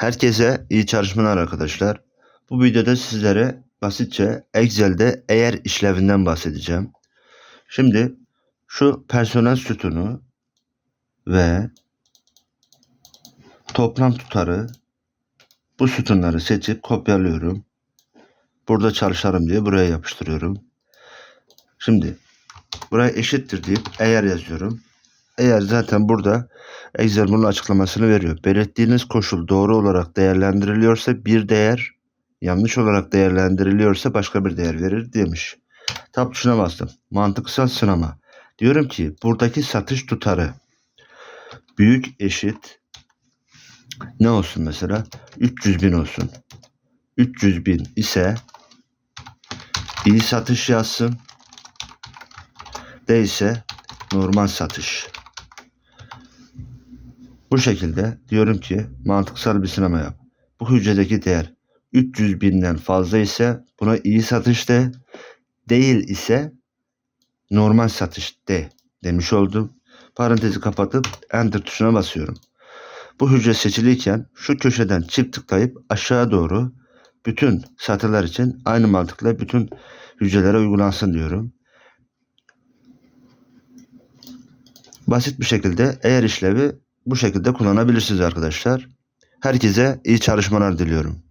Herkese iyi çalışmalar arkadaşlar. Bu videoda sizlere basitçe Excel'de eğer işlevinden bahsedeceğim. Şimdi şu personel sütunu ve toplam tutarı bu sütunları seçip kopyalıyorum. Burada çalışarım diye buraya yapıştırıyorum. Şimdi buraya eşittir deyip eğer yazıyorum. Eğer zaten burada Excel bunun açıklamasını veriyor. Belirttiğiniz koşul doğru olarak değerlendiriliyorsa bir değer, yanlış olarak değerlendiriliyorsa başka bir değer verir demiş. Tab tuşuna bastım. Mantıksal sınama. Diyorum ki buradaki satış tutarı büyük eşit ne olsun mesela? 300 bin olsun. 300 bin ise iyi satış yazsın. Değilse normal satış. Bu şekilde diyorum ki mantıksal bir sınama yap. Bu hücredeki değer 300 binden fazla ise buna iyi satış de, değil ise normal satış de demiş oldum. Parantezi kapatıp enter tuşuna basıyorum. Bu hücre seçiliyken şu köşeden çift tıklayıp aşağı doğru bütün satırlar için aynı mantıkla bütün hücrelere uygulansın diyorum. Basit bir şekilde eğer işlevi bu şekilde kullanabilirsiniz arkadaşlar. Herkese iyi çalışmalar diliyorum.